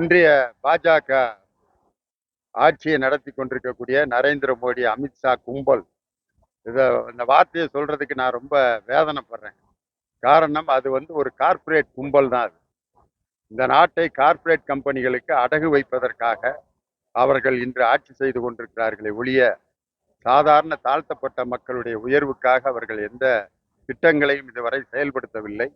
ஒன்றிய பாஜக ஆட்சியை நடத்தி கொண்டிருக்கக்கூடிய நரேந்திர மோடி அமித்ஷா கும்பல். இதை இந்த வார்த்தையை சொல்றதுக்கு நான் ரொம்ப வேதனைப்படுறேன். காரணம் அது வந்து ஒரு கார்ப்பரேட் கும்பல் தான் அது. இந்த நாட்டை கார்ப்பரேட் கம்பெனிகளுக்கு அடகு வைப்பதற்காக அவர்கள் இன்று ஆட்சி செய்து கொண்டிருக்கிறார்களே ஒழிய சாதாரண தாழ்த்தப்பட்ட மக்களுடைய உயர்வுக்காக அவர்கள் எந்த திட்டங்களையும் இதுவரை செயல்படுத்தவில்லை.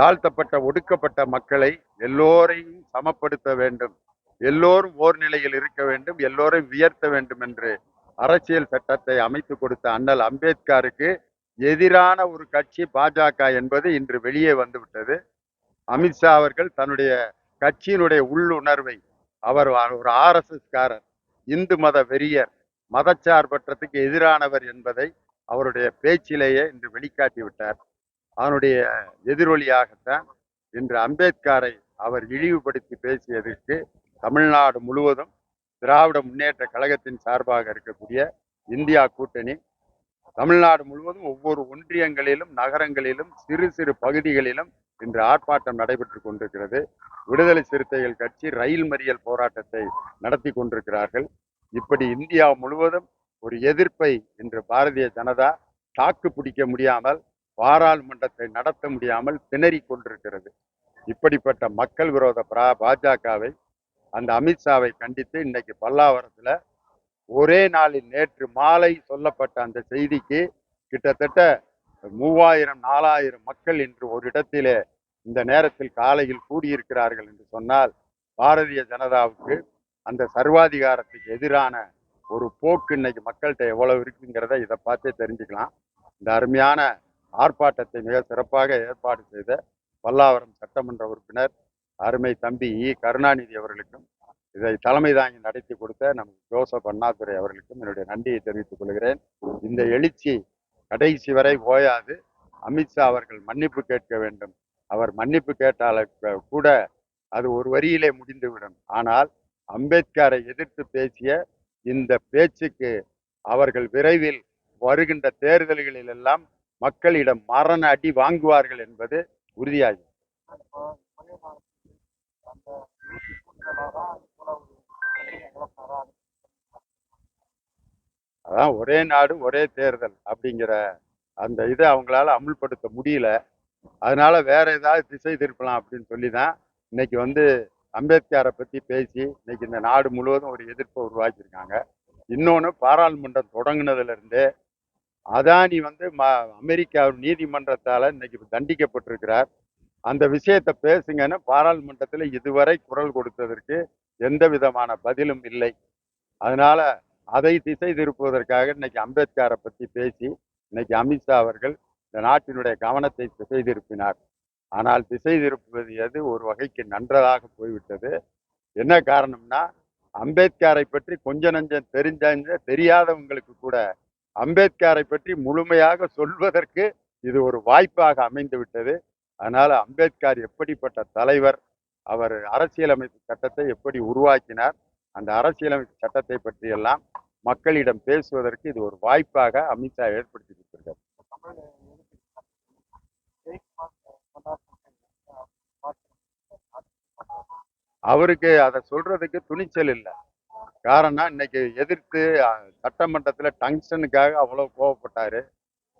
தாழ்த்தப்பட்ட ஒடுக்கப்பட்ட மக்களை எல்லோரையும் சமப்படுத்த வேண்டும். எல்லோரும் ஓர் நிலையில் இருக்க வேண்டும். எல்லோரையும் உயர்த்த வேண்டும் என்று அரசியல் சட்டத்தை அமைத்து கொடுத்த அண்ணல் அம்பேத்கருக்கு எதிரான ஒரு கட்சி பாஜக என்பது இன்று வெளியே வந்துவிட்டது. அமித்ஷா அவர்கள் தன்னுடைய கட்சியினுடைய உள்ளுணர்வை அவர் ஒரு ஆர்எஸ்எஸ்காரர் இந்து மத வெறியர் மதச்சார்பற்றத்துக்கு எதிரானவர் என்பதை அவருடைய பேச்சிலேயே இன்று வெளிக்காட்டி விட்டார் அதனுடைய எதிரொலியாகத்தான் இன்று அம்பேத்கரை அவர் இழிவுபடுத்தி பேசியதற்கு தமிழ்நாடு முழுவதும் திராவிட முன்னேற்ற கழகத்தின் சார்பாக இருக்கக்கூடிய இந்தியா கூட்டணி தமிழ்நாடு முழுவதும் ஒவ்வொரு ஒன்றியங்களிலும் நகரங்களிலும் சிறு சிறு பகுதிகளிலும் இன்று ஆர்ப்பாட்டம் நடைபெற்று கொண்டிருக்கிறது. விடுதலை சிறுத்தைகள் கட்சி ரயில் மறியல் போராட்டத்தை நடத்தி கொண்டிருக்கிறார்கள். இப்படி இந்தியா முழுவதும் ஒரு எதிர்ப்பை இன்று பாரதிய ஜனதா தாக்கு பிடிக்க முடியாமல் பாராளுமன்றத்தை நடத்த முடியாமல் திணறி கொண்டிருக்கிறது. இப்படிப்பட்ட மக்கள் விரோத பிரா பாஜகவை அந்த அமித்ஷாவை கண்டித்து இன்னைக்கு பல்லாவரத்தில் ஒரே நாளில் நேற்று மாலை சொல்லப்பட்ட அந்த செய்திக்கு கிட்டத்தட்ட மூவாயிரம் நாலாயிரம் மக்கள் இன்று ஒரு இடத்திலே இந்த நேரத்தில் காலையில் கூடியிருக்கிறார்கள் என்று சொன்னால் பாரதிய ஜனதாவுக்கு அந்த சர்வாதிகாரத்துக்கு எதிரான ஒரு போக்கு இன்னைக்கு மக்கள்கிட்ட எவ்வளவு இருக்குங்கிறத இதை பார்த்தே தெரிஞ்சுக்கலாம். இந்த அருமையான ஆர்ப்பாட்டத்தை மிக சிறப்பாக ஏற்பாடு செய்த பல்லாவரம் சட்டமன்ற உறுப்பினர் அருமை தம்பி இ. கருணாநிதி அவர்களுக்கும் இதை தலைமை தாங்கி நடத்தி கொடுத்த நம் ஜோசப் அண்ணாதுரை அவர்களுக்கும் என்னுடைய நன்றியை தெரிவித்துக் கொள்கிறேன். இந்த எழுச்சி கடைசி வரை ஓயாது அமித்ஷா அவர்கள் மன்னிப்பு கேட்க வேண்டும். அவர் மன்னிப்பு கேட்டால கூட அது ஒரு வரியிலே முடிந்துவிடும். ஆனால் அம்பேத்கரை எதிர்த்து பேசிய இந்த பேச்சுக்கு அவர்கள் விரைவில் வருகின்ற தேர்தல்களில் எல்லாம் மக்களிடம் மரண அடி வாங்குவார்கள் என்பது உறுதியாகும் அதான் ஒரே நாடு ஒரே தேர்தல் அப்படிங்கிற அந்த இதை அவங்களால அமுல்படுத்த முடியல. அதனால வேற ஏதாவது திசை திருப்பலாம் அப்படின்னு சொல்லி தான் இன்னைக்கு வந்து அம்பேத்கரை பத்தி பேசி இன்னைக்கு இந்த நாடு முழுவதும் ஒரு எதிர்ப்பை உருவாக்கியிருக்காங்க. இன்னொன்று பாராளுமன்றம் தொடங்கினதுல இருந்தே அதானி வந்து ம அமெரிக்கா நீதிமன்றத்தால் இன்னைக்கு தண்டிக்கப்பட்டிருக்கிறார். அந்த விஷயத்தை பேசுங்கன்னு பாராளுமன்றத்தில் இதுவரை குரல் கொடுத்ததற்கு எந்த விதமான பதிலும் இல்லை. அதனால அதை திசை திருப்புவதற்காக இன்னைக்கு அம்பேத்கரை பற்றி பேசி இன்னைக்கு அமித்ஷா அவர்கள் இந்த நாட்டினுடைய கவனத்தை திசை திருப்பினார். ஆனால் திசை திருப்புவது எது ஒரு வகைக்கு நன்றதாக போய்விட்டது. என்ன காரணம்னா அம்பேத்கரை பற்றி கொஞ்ச நஞ்சம் தெரிஞ்ச தெரியாதவங்களுக்கு கூட அம்பேத்கரை பற்றி முழுமையாக சொல்வதற்கு இது ஒரு வாய்ப்பாக அமைந்து விட்டது அதனால அம்பேத்கர் எப்படிப்பட்ட தலைவர் அவர் அரசியலமைப்பு சட்டத்தை எப்படி உருவாக்கினார் அந்த அரசியலமைப்பு சட்டத்தை பற்றியெல்லாம் மக்களிடம் பேசுவதற்கு இது ஒரு வாய்ப்பாக அமித்ஷா ஏற்படுத்தி கொடுத்திருக்கார் அவருக்கு அதை சொல்றதுக்கு துணிச்சல் இல்லை. காரணம் இன்னைக்கு எதிர்த்து சட்டமன்றத்தில் டங்ஷனுக்காக அவ்வளோ கோவப்பட்டார்.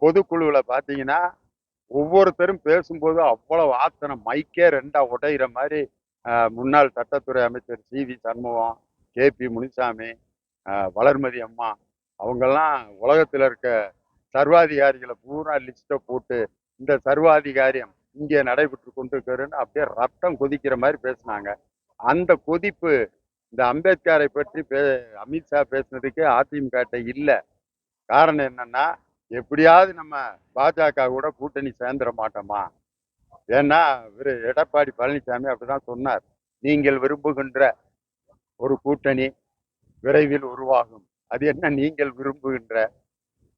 பொதுக்குழுவில் பார்த்தீங்கன்னா ஒவ்வொருத்தரும் பேசும்போது அவ்வளோ ஆத்தனை மைக்கே ரெண்டாக உடையிற மாதிரி முன்னாள் சட்டத்துறை அமைச்சர் C. V. Shanmugam K. P. Munisamy Valarmathi அம்மா அவங்கெல்லாம் உலகத்தில் இருக்க சர்வாதிகாரிகளை பூரா லிஸ்ட்டை போட்டு இந்த சர்வாதிகாரியம் இங்கே நடைபெற்று கொண்டிருக்கிறன்னு அப்படியே ரத்தம் கொதிக்கிற மாதிரி பேசினாங்க. அந்த கொதிப்பு இந்த அம்பேத்கரை பற்றி பே அமித்ஷா பேசுனதுக்கு அதிமுக இல்லை. காரணம் என்னன்னா எப்படியாவது நம்ம பாஜக கூட கூட்டணி சேர்ந்துட மாட்டோமா? ஏன்னா இவர் எடப்பாடி பழனிசாமி அப்படிதான் சொன்னார். நீங்கள் விரும்புகின்ற ஒரு கூட்டணி விரைவில் உருவாகும். அது என்ன நீங்கள் விரும்புகின்ற?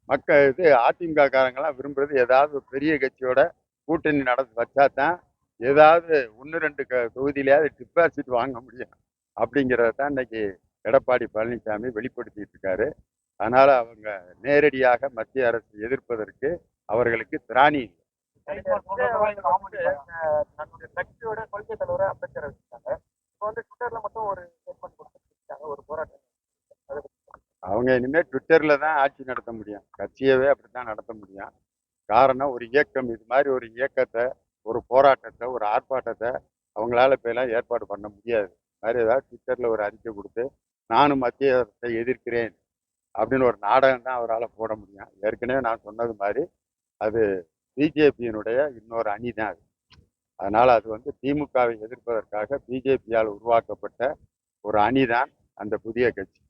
மக்கள் இது அதிமுக காரங்கெல்லாம் விரும்புறது ஏதாவது பெரிய கட்சியோட கூட்டணி நடந்து வச்சா தான் ஏதாவது ஒன்று ரெண்டு க தொகுதியிலேயாவது டிபாசிட் வாங்க முடியும். அப்படிங்கிறத தான் இன்னைக்கு எடப்பாடி பழனிசாமி வெளிப்படுத்திட்டு இருக்காரு. அதனால அவங்க நேரடியாக மத்திய அரசு எதிர்ப்பதற்கு அவர்களுக்கு திராணி இல்லை. தன்னுடைய கட்சியோட கொள்கை தலைவரை இப்போ வந்து ட்விட்டர்ல மட்டும் ஒரு ஸ்டேட்மெண்ட் கொடுத்துருக்காங்க ஒரு போராட்டம் அவங்க இனிமேல் ட்விட்டரில் தான் ஆட்சி நடத்த முடியும். கட்சியவே அப்படி தான் நடத்த முடியும். காரணம் ஒரு இயக்கம் இது மாதிரி ஒரு இயக்கத்தை ஒரு போராட்டத்தை ஒரு ஆர்ப்பாட்டத்தை அவங்களால இப்ப எல்லாம் ஏற்பாடு பண்ண முடியாது. மாதிரி ஏதாவது ட்விட்டரில் ஒரு அறிக்கை கொடுத்து நானும் மத்திய அரசை எதிர்க்கிறேன் அப்படின்னு ஒரு நாடகம் தான் அவரால் போட முடியும். ஏற்கனவே நான் சொன்னது மாதிரி அது பிஜேபியினுடைய இன்னொரு அணி தான் அது. அதனால் அது வந்து திமுகவை எதிர்ப்பதற்காக பிஜேபியால் உருவாக்கப்பட்ட ஒரு அணி தான் அந்த புதிய கட்சி.